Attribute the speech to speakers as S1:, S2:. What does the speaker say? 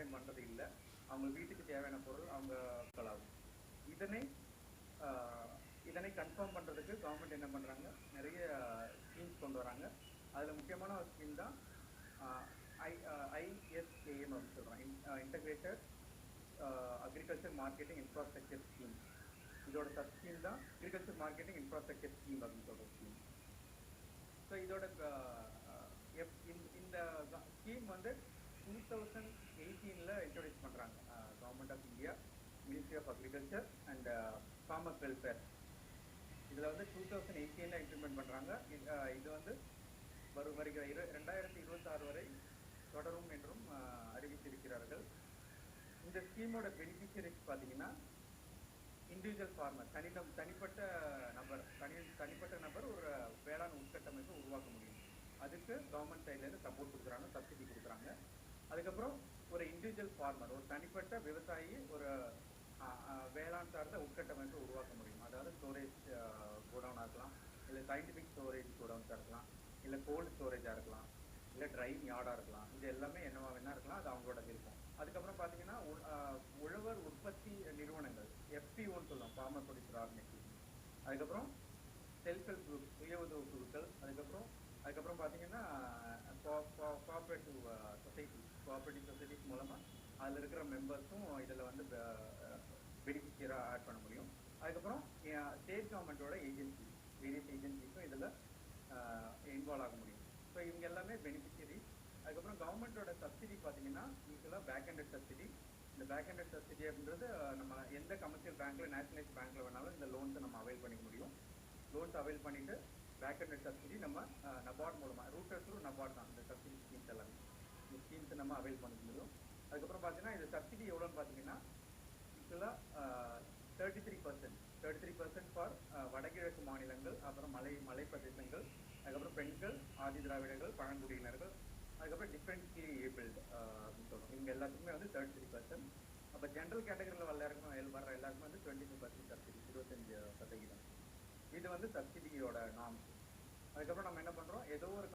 S1: விவசாயம் பண்ணுறது இல்லை. அவங்க வீட்டுக்கு தேவையான பொருள் அவங்க கலாகும் இதனை இதனை கன்ஃபார்ம் பண்ணுறதுக்கு கவர்மெண்ட் என்ன பண்ணுறாங்க நிறைய ஸ்கீம்ஸ் கொண்டு வராங்க. அதில் முக்கியமான ஒரு ஸ்கீம் தான் ஐ ஐஎஸ்ஏஎம் அப்படின்னு சொல்கிறோம் integrated agriculture marketing infrastructure scheme இதோட சப் ஸ்கீம் தான் அக்ரிகல்ச்சர் மார்க்கெட்டிங் இன்ஃப்ராஸ்ட்ரக்சர் ஸ்கீம் அப்படின்னு சொல்கிற ஸ்கீம் ஸோ இதோட எப்- இந்த- இந்த ஸ்கீம் வந்து டூ தௌசண்ட் எயிட்டீனில் இன்ட்ரடியூஸ் பண்ணுறாங்க government of India ministry of agriculture and farmers welfare இதில் வந்து டூ தௌசண்ட் எயிட்டீனில் இம்ப்ளிமெண்ட் பண்ணுறாங்க இது வந்து வரும் வருகிற இரு ரெண்டாயிரத்தி இருபத்தாறு வரை தொடரும் என்றும் அறிவித்திருக்கிறார்கள். இந்த ஸ்கீமோட பெனிஃபிஷரிஸ் பார்த்தீங்கன்னா இண்டிவிஜுவல் ஃபார்மர் தனிதம் தனிப்பட்ட நபர் தனி தனிப்பட்ட நபர் ஒரு வேளாண் உட்கட்டமைப்பை உருவாக்க முடியும். அதுக்கு கவர்மெண்ட் சைட்லேருந்து சப்போர்ட் கொடுக்குறாங்க சப்சிடி கொடுக்குறாங்க. அதுக்கப்புறம் ஒரு இண்டிவிஜுவல் ஃபார்மர் ஒரு தனிப்பட்ட விவசாயி ஒரு வேளாண் சார்ந்த உட்கட்டமைப்பை உருவாக்க முடியும். அதாவது ஸ்டோரேஜ் கோடவுனாக இருக்கலாம். இல்லை சயின்டிஃபிக் ஸ்டோரேஜ் கோடவுன்ஸாக இருக்கலாம். இல்லை கோல்டு ஸ்டோரேஜாக இருக்கலாம். இல்லை ட்ரைவிங் யார்டாக இருக்கலாம். இது எல்லாமே என்னவா வேணா இருக்கலாம். அது அவங்களோட விருப்பம் அதுக்கப்புறம் பார்த்தீங்கன்னா உழவர் உற்பத்தி நிறுவனங்கள் எஃபிஓன்னு சொல்லுவோம் ஃபார்மர் ப்ரொடியூசர் ஆர்கனைசேஷன் அதுக்கப்புறம் செல்ஃப் ஹெல்ப் குரூப் சுய உதவு குழுக்கள் அதுக்கப்புறம் அதுக்கப்புறம் பார்த்தீங்கன்னா கோஆப்ரேட்டிவ் சொசைட்டி கோஆப்ரேட்டிவ் சொசைட்டிஸ் மூலமாக அதில் இருக்கிற மெம்பர்ஸும் இதில் வந்து பெனிஃபிஷியராக ஆட் பண்ண முடியும். அதுக்கப்புறம் ஸ்டேட் கவர்மெண்ட்டோட ஏஜென்சி வேரியஸ் ஏஜென்சிஸும் இதில் இன்வால்வ் ஆக முடியும். ஸோ இவங்க எல்லாமே பெனிஃபிஷியரி அதுக்கப்புறம் கவர்மெண்ட்டோட சப்சிடி பார்த்தீங்கன்னா யூஸ்வலாக பேக் ஹண்ட்ரட் சப்சிடி இந்த பேக் ஹண்ட்ரட் சப்சிடி அப்படின்றது நம்ம எந்த கமர்ஷியல் பேங்க்கில் நேஷனலைஸ் பேங்க்கில் வேணாலும் இந்த லோன்ஸை நம்ம அவைல் பண்ணிக்க முடியும். லோன்ஸ் அவைல் பண்ணிவிட்டு பேக் ஹண்ட்ரட் சப்சிடி நம்ம நபார்ட் மூலமாக ரூட்டர் த்ரூ நபார்ட் தான் இந்த சப்சிடி ஸ்கீம்ஸ் எல்லாம் இந்த ஸ்கீம்ஸ் நம்ம அவைல் பண்ணிக்க முடியும் அதுக்கப்புறம் பார்த்தீங்கன்னா இது சப்சிடி எவ்வளோன்னு பார்த்தீங்கன்னா யூஸ்வலாக thirty three percent thirty three percent for வடகிழக்கு மாநிலங்கள் அப்புறம் மலை மலை பிரதேசங்கள் அதுக்கப்புறம் பெண்கள் ஆதி திராவிடர்கள் பழங்குடியினர்கள் அதுக்கப்புறம் டிஃப்ரெண்ட்லி ஏபிள்டு அப்படின்னு சொல்றோம் இவங்க எல்லாத்துக்குமே வந்து தேர்ட்டி த்ரீ பர்சன்ட் அப்போ ஜென்ரல் கேட்டகரியில் எல்லாருக்கும் வர்ற எல்லாருக்குமே வந்து டுவெண்ட்டி ஃபைவ் பர்சன்ட் சப்சிடி இருபத்தஞ்சு சதவீதம். இது வந்து சப்சிடியோட நாம்ஸ் அதுக்கப்புறம் நம்ம என்ன பண்ணுறோம் ஏதோ ஒரு